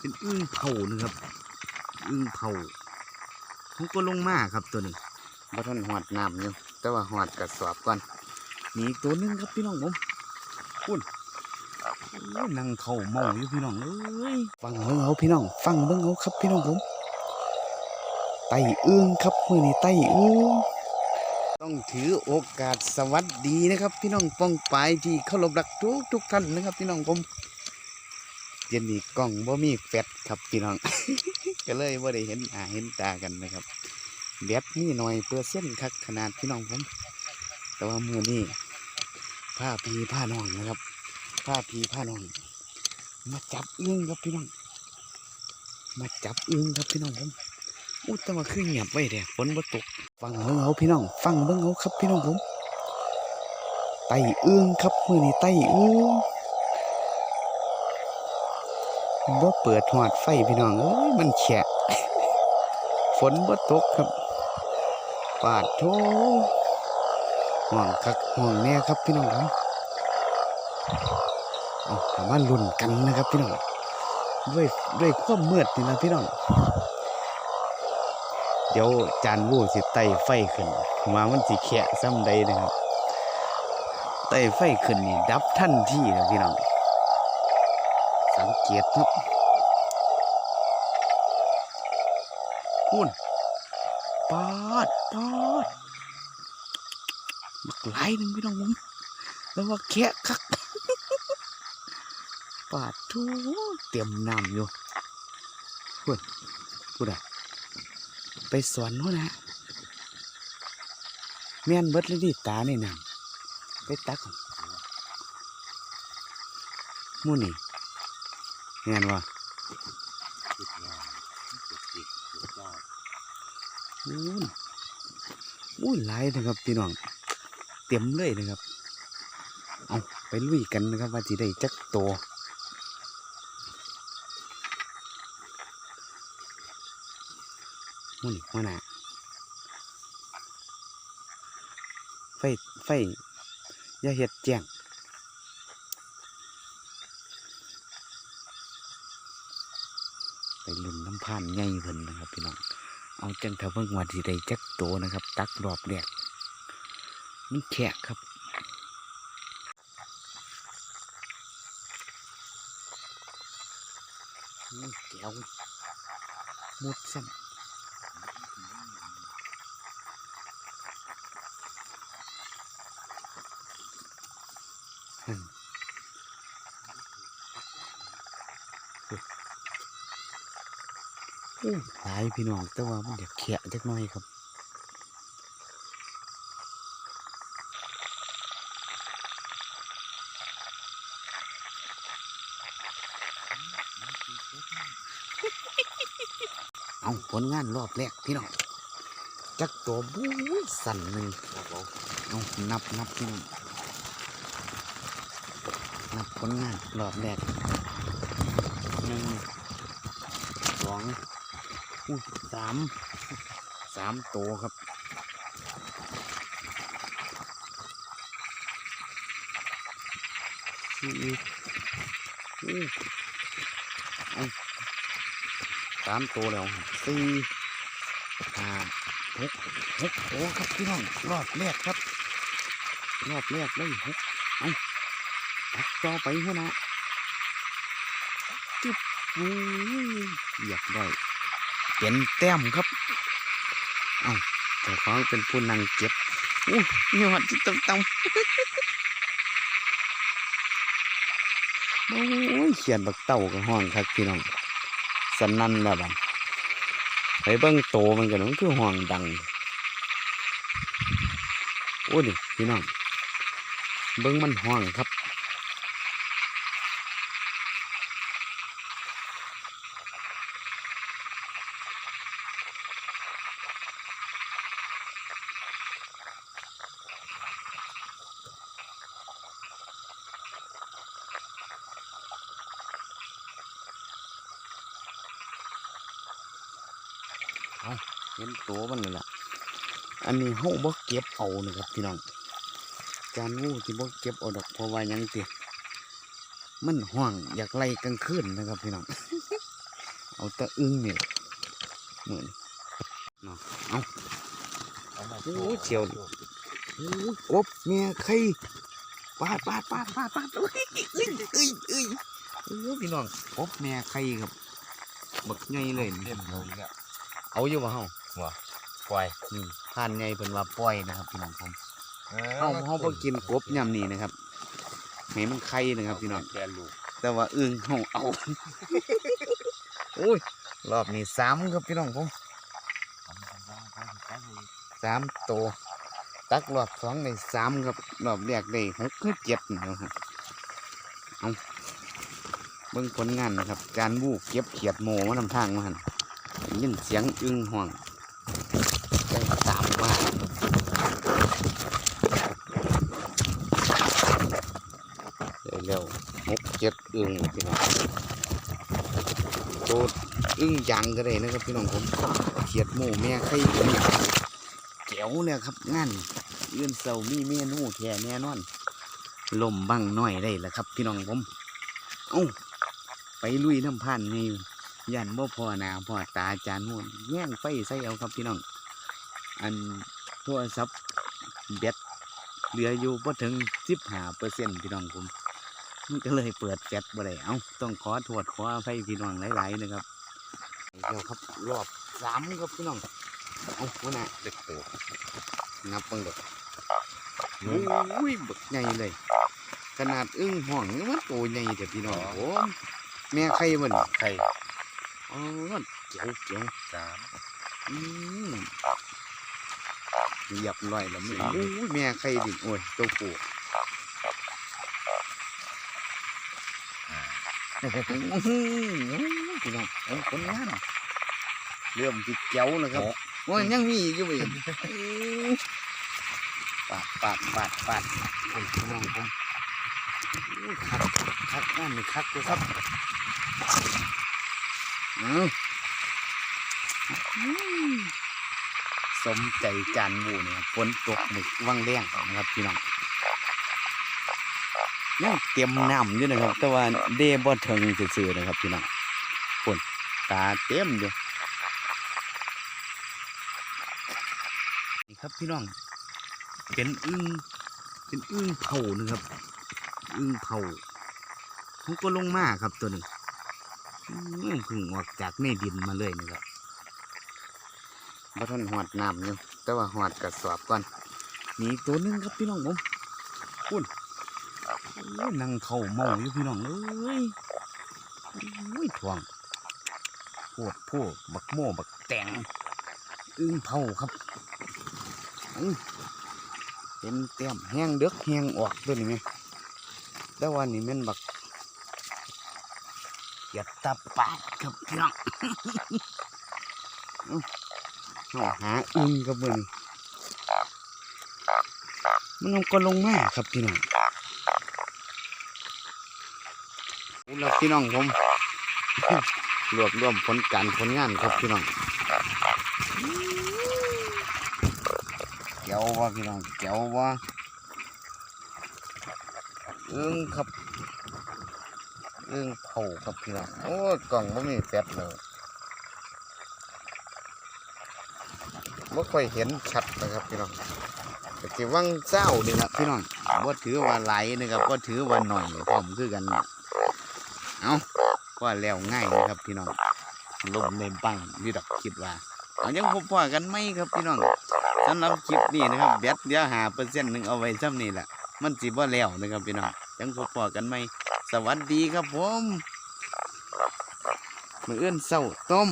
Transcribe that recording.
เป็นอึ้งเผานะครับ อึ้งเผาเขาก็ลงมาครับตัวนี้บัทันหอดน้ำอยู่แต่ว่าหอดกระสอบก่อนมีอีกตัวหนึงครับพี่น้องผมคุณโอ้ยนั่งเข่าเมาอยู่พี่น้องเอ้ยฟังเบิ่งเอาพี่น้อง ฟังเบิ่งเอาครับพี่น้องผมไต่อึ้งครับมือนี้ไต่อึ้งต้องถือโอกาสสวัสดีนะครับ พี่น้องป้องปายที่เคารพรักทุกทุกท่านนะครับ พี่น้องผม เย็นนี้กล้องบ่มีแฟตครับพี่น้อง ก็เลยบ่ได้เห็นหน้าเห็นตากันนะครับแบตมีหน่อยเปอร์เซ็นต์คักขนาดพี่น้องผม แต่ว่ามือนี้ผ้าพีผ้าน้องนะครับผ้าพีผ้าน้อง มาจับอึ้งครับพี่น้อง มาจับอึ้งครับพี่น้องผมอู้แต่ว่าคือเงียบไว้เด้ฝนบ่ตกฟังเบิ่งเอาพี่น้อง ฟังเบิ่งเอาครับพี่น้องผมไตอึ้งครับมือนี้ไตอึ้ง บ่เปิดหอดไฟพี่น้องเอ้ยมันแฉะฝนบ่ตกครับ ปาดโถห่วงคักห่วงแน่ครับพี่น้องครับเอาเอามาลุ้นกันนะครับพี่น้องด้วยด้วยความมืดนี่นะพี่น้อง เดี๋ยวจานวูสิไต่ไฟขึ้นมามันสิแขะซ้ำใดนะครับไต่ไฟขึ้นนี่ดับทันทีนะพี่น้อง สังเกตครับพูนปาดปาดบักหลายหนึ่งพี่น้องผมแล้วว่าแคะคักปาดทูเตรียมน้ำอยู่พูดพูดอะไปสอนเขานะแม่นเบิดเลยดิตาในน้ำไปตักของมูนี่ เห็นว่าอู้นอู้นหลายนะครับพี่น้อง เต็มเลยนะครับ เอาไปลุยกันนะครับ ว่าจะได้จักโตวมุ่นหัวหน้าไฟ ไฟ อย่าเห็ดแจ้ง ไป ง่านใหญ่เพิ่นนะครับพี่น้องเอาจังเถอะเพิ่งว่าที่ได้จักโตนะครับ ตักรอบแรกมันแขกครับนี่แก้วมุดซ้ำอืม อู้ หลายพี่น้องแต่ว่ามันเดี๋ยวแขะจักหน่อยครับเอาผลงานรอบแรกพี่น้องจักตัวบู๊ยสั่นหนึ่งเอานับนับพี่น้องนับผลงานรอบแรกหนึ่งสอง สามสามตัวครับสี่อู้สามตัวแล้วสี่ห้าหกหกตัวครับพี่น้องรอบแรกครับ รอบแรกเลยหกเอาตักต่อไปใหัวหนะจุ๊บอู้ยอยากได้ เป็นแต้มครับ เอ้าเจ้าของเป็นผู้นั่งเก็บอู้ยอดที่ต่ำต่ำโอ้ยเขียนบักเต่ากับห้องครับพี่น้องสนั่นแล้วบัดไปเบิ้งโตมันกันมันคือห้องดังโอ้ดิพี่น้องเบิ้งมันห้องครับ เห็นตัวมันเลยล่ะ อันนี้เฮาบ่เก็บเอานะครับพี่น้องจานงูที่บ่เก็บเอาดอกเพราะว่าหยังติมันห่วงอยากไล่กลางคืนนะครับพี่น้อง เอาแต่อึ้งนี่เหมือนเนาะเอาเอามาโอ้เจียวโอ้ยกบเมียไข่ปาดปาดปาดปาดปาดเอ้ยเอ้ยเอ้ยเอ้ยโอ้พี่น้องกบเมียไข่ครับบักใหญ่เลยเล่มเดียวอีกแล้วเอาอยู่บ่เฮา ปล่อยนี่ผ่านใหญ่เพิ่นว่าปล่อยนะครับพี่น้องผมเฮาเฮาบ่กินกบยำนี่นะครับให้มันไข่นะครับพี่น้องแกลูกแต่ว่าอึ่งเฮาเอาโอ้ยรอบนี้สามครับพี่น้องผมสามตัวตักรอบสองในสามครับรอบแรกได้หกหรือเจ็ดนะครับเอาเบิ่งผลงานนะครับ การบูเก็บเขียดโมมานำทางมาหันได้ยินเสียงอึ่งห่วง ได้สามมาได้แล้วหกเจ็ดอึ่งพี่น้องตัวอึ่งยางก็ได้นะครับพี่น้องผมเขียดโมแม่ไข่ก็มีแก้วเนี่ยครับงานเอื้อนเสามีเมนูแท้แน่นอนลมบังน้อยได้แล้วครับ พี่น้องผมเอ้าไปลุยน้ำพันนี่ ยันบ่พอหนาพอตาจานหุ่นแย่งไฟใส่เอาครับพี่น้อง อันโทรศัพท์แบตเหลืออยู่พอถึงสิบห้าเปอร์เซ็นต์พี่น้องผมมันก็เลยเปิดแฟลชบ่ได้เอ้าต้องขอโทษขออภัยพี่น้องหลายๆนะครับเดี๋ยวครับรอบสามครับพี่น้องเอ้าวันน่ะเด็กตัวนับเบิ่งเด็กโอ้ยบักใหญ่เลย ขนาดอึ้งห่องนี่มันโตใหญ่แต่พี่น้องผมแม่ไข่มันไข่ อ๋อเจียวเจียวสามอืมเรียบร้อยแล้วมึงโอ้ยแม่ไข่ดิโอ้ยตัวผู้อื้อหือพี่น้องเอาคนงานเริ่มจิเจียวแล้วครับโอ้ยยังมีอีกอยู่อีกปาดปาดปาดปาดโอ้ยพี่น้องผมโอ้ยคักคักงานนี่คักเลยครับเอาอืม สมใจจานบูเนี่ยฝนตกหมึกวังแรงนะครับพี่น้องยังเตรียมน้ำอยู่นะครับ แต่ว่าเดบ่ถึงซื่อๆนะครับพี่น้องฝนตาเต็มอยู่นี่ครับพี่น้อง เป็นอึ้งเป็นอึ้งเผานะครับอึ้งเผาเขาก็ลงมาครับตัวนี้ พึ่งออกจากในดินมาเลยนะครับบ่ทันหอดน้ำอยู่แต่ว่าหอดกระสอบก่อนมีอีกตัวหนึงครับพี่น้องผมคุณโอ้ยนั่งเข่าเมาอยู่พี่น้องเอ้ยโอ้ยทวงพวกพวกบักโม่บักแตงอึ้งเผาครับอื้อเป็นเต็มแห้งเด็กแห้งออกตัวนี้ไหมแต่ว่านี่แมันบัก เหยียดตาปาดครับพี่น้องเอ้าเอาหาอึ้งครับเบิ่งมันเอาก็ลงมาครับพี่น้องแล้วพี่น้องผมรวบรวมผลการผลงานครับพี่น้องเจ๋วว่าพี่น้องเจ๋วว่าอื้งครับ เอื้องเผาครับพี่น้องโอ้กล่องไม่มีแฟบเลยไม่ค่อยเห็นชัดนะครับพี่น้องแต่ที่วังเจ้านี่นะพี่น้องว่าถือว่าไหลนะครับว่าถือว่าหน่อยพร้อมคือกันนะเอาว่าแล้วง่ายนะครับพี่น้องลมเล่นปังนี่ดอกคิดว่าเอายังพบว่ากันไหมครับพี่น้องสำหรับคลิปนี้นะครับแบตเดียวหาเปอร์เซ็นต์หนึ่งเอาไว้ซ้ำนี่แหละมันจีบ่แล้วนะครับพี่น้องยังพบว่ากันไหม สวัสดีครับผมมือเอื้อนเศร้าต้ม